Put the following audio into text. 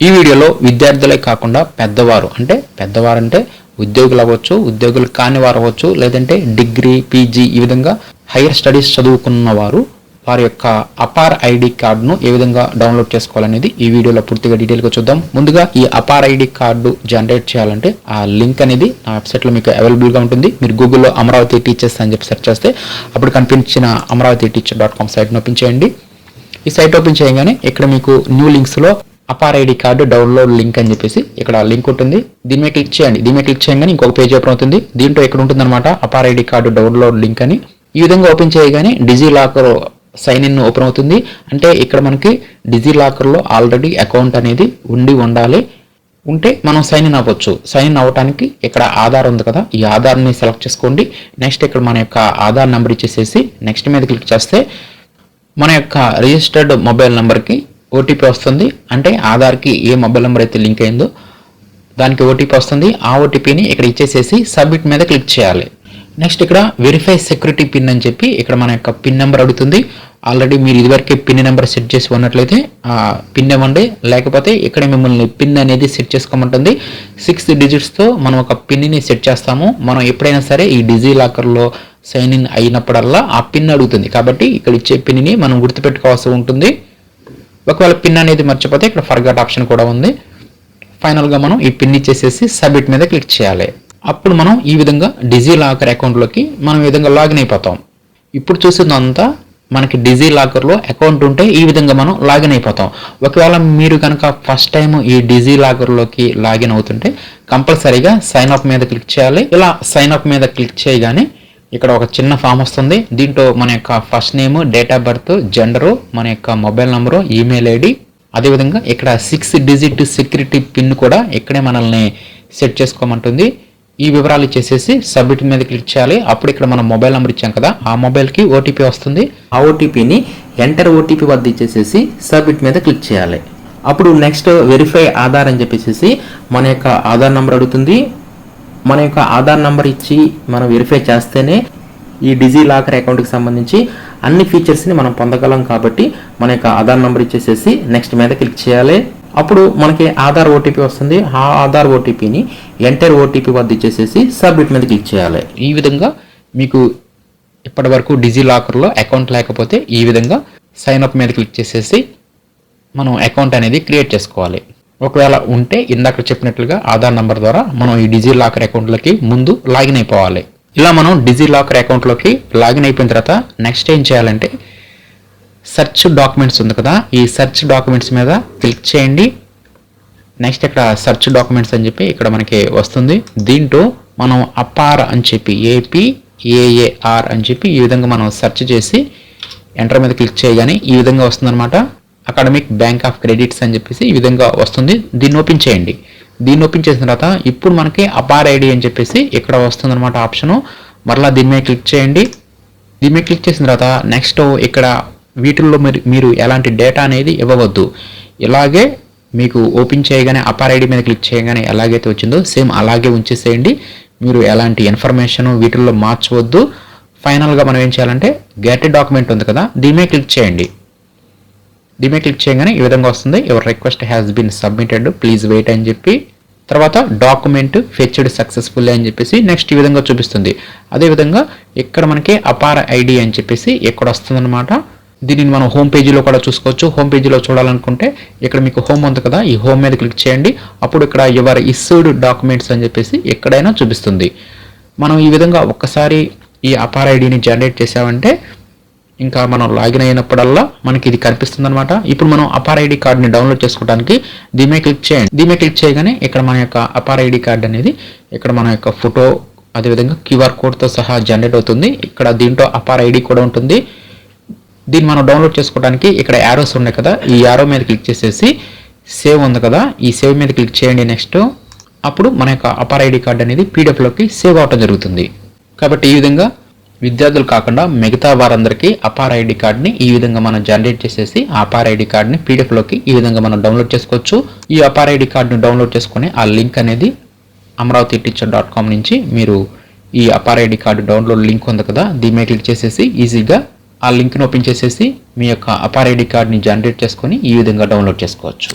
ఈ వీడియోలో విద్యార్థులే కాకుండా పెద్దవారు అంటే పెద్దవారు అంటే ఉద్యోగులు అవ్వచ్చు ఉద్యోగులు కాని వారు అవ్వచ్చు లేదంటే డిగ్రీ పీజీ ఈ విధంగా హైయర్ స్టడీస్ చదువుకున్న వారు వారి యొక్క అపార్ ఐడి కార్డును ఏ విధంగా డౌన్లోడ్ చేసుకోవాలనేది ఈ వీడియోలో పూర్తిగా డీటెయిల్గా చూద్దాం. ముందుగా ఈ అపార్ ఐడి కార్డు జనరేట్ చేయాలంటే ఆ లింక్ అనేది నా వెబ్సైట్లో మీకు అవైలబుల్గా ఉంటుంది. మీరు గూగుల్లో అమరావతి టీచర్స్ అని చెప్పి సెర్చ్ చేస్తే అప్పుడు కనిపించిన అమరావతి టీచర్ డాట్ కామ్ సైట్ని ఓపెన్ చేయండి. ఈ సైట్ ఓపెన్ చేయగానే ఇక్కడ మీకు new లింక్స్లో APAAR ID card download link అని చెప్పేసి ఇక్కడ లింక్ ఉంటుంది. దీని మీద క్లిక్ చేయండి. దీని మీద క్లిక్ చేయగానే ఇంకొక పేజ్ ఓపెన్ అవుతుంది. దీంట్లో ఇక్కడ ఉంటుందన్నమాట APAAR ID card download link అని. ఈ విధంగా ఓపెన్ చేయగానే DigiLocker sign in open అవుతుంది. అంటే ఇక్కడ మనకి డిజీ లాకర్లో ఆల్రెడీ అకౌంట్ అనేది ఉండి ఉండాలి. ఉంటే మనం సైన్ ఇన్ అవ్వచ్చు. సైన్ ఇన్ అవ్వడానికి ఇక్కడ ఆధార్ ఉంది కదా. ఈ ఆధార్ని సెలెక్ట్ చేసుకోండి. నెక్స్ట్ ఇక్కడ మన యొక్క ఆధార్ నెంబర్ ఇచ్చేసేసి నెక్స్ట్ మీద క్లిక్ చేస్తే మన యొక్క రిజిస్టర్డ్ మొబైల్ నెంబర్కి ఓటీపీ వస్తుంది. అంటే ఆధార్కి ఏ మొబైల్ నెంబర్ అయితే లింక్ అయిందో దానికి ఓటీపీ వస్తుంది. ఆ ఓటీపీని ఇక్కడ ఇచ్చేసేసి సబ్మిట్ మీద క్లిక్ చేయాలి. నెక్స్ట్ ఇక్కడ వెరిఫై సెక్యూరిటీ పిన్ అని చెప్పి ఇక్కడ మన యొక్క పిన్ నెంబర్ అడుగుతుంది. ఆల్రెడీ మీరు ఇదివరకే పిన్ నెంబర్ సెట్ చేసి ఉన్నట్లయితే ఆ పిన్ ఇవ్వండి. లేకపోతే ఇక్కడ మిమ్మల్ని పిన్ అనేది సెట్ చేసుకోమంటుంది. సిక్స్ డిజిట్స్తో మనం ఒక పిన్ని సెట్ చేస్తాము. మనం ఎప్పుడైనా సరే ఈ డిజీ లాకర్లో సైన్ ఇన్ అయినప్పుడల్లా ఆ పిన్ అడుగుతుంది. కాబట్టి ఇక్కడ ఇచ్చే పిన్ని మనం గుర్తుపెట్టుకోవాల్సి ఉంటుంది. ఒకవేళ పిన్ అనేది మర్చిపోతే ఇక్కడ ఫర్గాట్ ఆప్షన్ కూడా ఉంది. ఫైనల్గా మనం ఈ పిన్ ఇచ్చేసేసి సబ్మిట్ మీద క్లిక్ చేయాలి. అప్పుడు మనం ఈ విధంగా డిజీ లాకర్ అకౌంట్లోకి మనం ఈ విధంగా లాగిన్ అయిపోతాం. ఇప్పుడు చూసిందంతా మనకి డిజీ లాకర్లో అకౌంట్ ఉంటే ఈ విధంగా మనం లాగిన్ అయిపోతాం. ఒకవేళ మీరు కనుక ఫస్ట్ టైం ఈ డిజీ లాకర్లోకి లాగిన్ అవుతుంటే కంపల్సరీగా సైన్ అప్ మీద క్లిక్ చేయాలి. ఇలా సైన్ అప్ మీద క్లిక్ చేయగానే ఇక్కడ ఒక చిన్న ఫామ్ వస్తుంది. దీంట్లో మన యొక్క first name date of birth gender మన యొక్క మొబైల్ నంబరు ఈమెయిల్ ఐడి అదేవిధంగా ఇక్కడ సిక్స్ డిజిట్ సెక్యూరిటీ పిన్ కూడా ఇక్కడే మనల్ని సెట్ చేసుకోమంటుంది. ఈ వివరాలు ఇచ్చేసేసి సబ్మిట్ మీద క్లిక్ చేయాలి. అప్పుడు ఇక్కడ మనం మొబైల్ నెంబర్ ఇచ్చాం కదా ఆ మొబైల్కి ఓటీపీ వస్తుంది. ఆ ఓటీపీని ఎంటర్ ఓటీపీ వద్ద ఇచ్చేసేసి సబ్మిట్ మీద క్లిక్ చేయాలి. అప్పుడు నెక్స్ట్ వెరిఫై ఆధార్ అని చెప్పేసి మన యొక్క ఆధార్ నెంబర్ అడుగుతుంది. మన యొక్క ఆధార్ నంబర్ ఇచ్చి మనం వెరిఫై చేస్తేనే ఈ డిజీ లాకర్ అకౌంట్కి సంబంధించి అన్ని ఫీచర్స్ని మనం పొందగలం కాబట్టి మన యొక్క ఆధార్ నంబర్ ఇచ్చేసేసి నెక్స్ట్ మీద క్లిక్ చేయాలి. అప్పుడు మనకి ఆధార్ ఓటీపీ వస్తుంది. ఆ ఆధార్ ఓటీపీని ఎంటర్ ఓటీపీ వద్ద ఇచ్చేసేసి సబ్మిట్ మీద క్లిక్ చేయాలి. ఈ విధంగా మీకు ఇప్పటి వరకు డిజీ లాకర్లో అకౌంట్ లేకపోతే ఈ విధంగా సైన్ అప్ మీద క్లిక్ చేసేసి మనం అకౌంట్ అనేది క్రియేట్ చేసుకోవాలి. ఒకవేళ ఉంటే ఇందాక చెప్పినట్లుగా ఆధార్ నంబర్ ద్వారా మనం ఈ డిజీ లాకర్ అకౌంట్లోకి ముందు లాగిన్ అయిపోవాలి. ఇలా మనం డిజీ లాకర్ అకౌంట్లోకి లాగిన్ అయిపోయిన తర్వాత నెక్స్ట్ ఏం చేయాలంటే సెర్చ్ డాక్యుమెంట్స్ ఉంది కదా ఈ సెర్చ్ డాక్యుమెంట్స్ మీద క్లిక్ చేయండి. నెక్స్ట్ ఇక్కడ సెర్చ్ డాక్యుమెంట్స్ అని చెప్పి ఇక్కడ మనకి వస్తుంది. దీంట్లో మనం అపార్ అని చెప్పి ఏపీ ఏఏఆర్ అని చెప్పి ఈ విధంగా మనం సెర్చ్ చేసి ఎంటర్ మీద క్లిక్ చేయగానే ఈ విధంగా వస్తుందన్నమాట. అకాడమిక్ బ్యాంక్ ఆఫ్ క్రెడిట్స్ అని చెప్పేసి ఈ విధంగా వస్తుంది. దీన్ని ఓపెన్ చేయండి. దీన్ని ఓపెన్ చేసిన తర్వాత ఇప్పుడు మనకి అపార్ ఐడి అని చెప్పేసి ఇక్కడ వస్తుందన్నమాట ఆప్షను. మరలా దీని మీద క్లిక్ చేయండి. దీని మీద క్లిక్ చేసిన తర్వాత నెక్స్ట్ ఇక్కడ వీటిల్లో మీరు మీరు ఎలాంటి డేటా అనేది ఇవ్వవద్దు. ఇలాగే మీకు ఓపెన్ చేయగానే అపార్ ఐడి మీద క్లిక్ చేయగానే ఎలాగైతే వచ్చిందో సేమ్ అలాగే ఉంచేసేయండి. మీరు ఎలాంటి ఇన్ఫర్మేషన్ వీటిల్లో మార్చవద్దు. ఫైనల్గా మనం ఏం చేయాలంటే గెట్ డాక్యుమెంట్ ఉంది కదా దీని మీద క్లిక్ చేయండి. డిమే క్లిక్ చేయగానే ఈ విధంగా వస్తుంది. Your request has been submitted please wait అని చెప్పి తర్వాత డాక్యుమెంట్ ఫెచ్డ్ సక్సెస్ఫుల్ అని చెప్పేసి నెక్స్ట్ ఈ విధంగా చూపిస్తుంది. అదేవిధంగా ఇక్కడ మనకి అపార ఐడి అని చెప్పేసి ఎక్కడ వస్తుందన్నమాట. దీనిని మనం హోమ్ పేజీలో కూడా చూసుకోవచ్చు. హోమ్ పేజీలో చూడాలనుకుంటే ఇక్కడ మీకు హోమ్ ఉంది కదా ఈ హోమ్ మీద క్లిక్ చేయండి. అప్పుడు ఇక్కడ యువర్ ఇస్యూడ్ డాక్యుమెంట్స్ అని చెప్పేసి ఎక్కడైనా చూపిస్తుంది. మనం ఈ విధంగా ఒక్కసారి ఈ అపార్ ఐడిని జనరేట్ చేసామంటే ఇంకా మనం లాగిన్ అయినప్పుడల్లా మనకి ఇది కనిపిస్తుంది అనమాట ఇప్పుడు మనం అపార్ ఐడి కార్డ్ని డౌన్లోడ్ చేసుకోవడానికి దీమే క్లిక్ చేయండి. దీమే క్లిక్ చేయగానే ఇక్కడ మన యొక్క అపార్ ఐడి కార్డ్ అనేది ఇక్కడ మన యొక్క ఫోటో అదేవిధంగా క్యూఆర్ కోడ్తో సహా జనరేట్ అవుతుంది. ఇక్కడ దీంట్లో అపార్ ఐడి కూడా ఉంటుంది. దీన్ని మనం డౌన్లోడ్ చేసుకోవడానికి ఇక్కడ యారోస్ ఉన్నాయి కదా. ఈ యారో మీద క్లిక్ చేసేసి సేవ్ ఉంది కదా. ఈ సేవ్ మీద క్లిక్ చేయండి నెక్స్ట్. అప్పుడు మన యొక్క అపార్ ఐడి కార్డ్ అనేది పీడిఎఫ్లోకి సేవ్ అవటం జరుగుతుంది. కాబట్టి ఈ విధంగా విద్యార్థులు కాకుండా మిగతా వారందరికీ అపార్ ఐడి కార్డ్ని ఈ విధంగా మనం జనరేట్ చేసేసి అపార్ ఐడి కార్డ్ని పీడిఎఫ్లోకి ఈ విధంగా మనం డౌన్లోడ్ చేసుకోవచ్చు. ఈ అపార్ ఐడి కార్డ్ని డౌన్లోడ్ చేసుకుని ఆ లింక్ అనేది అమరావతి టీచర్ డాట్ కామ్ నుంచి మీరు ఈ APAAR ID card download link ఉంది కదా దీని క్లిక్ చేసేసి ఈజీగా ఆ లింక్ని ఓపెన్ చేసేసి మీ యొక్క అపార్ ఐడి కార్డ్ని జనరేట్ చేసుకొని ఈ విధంగా డౌన్లోడ్ చేసుకోవచ్చు.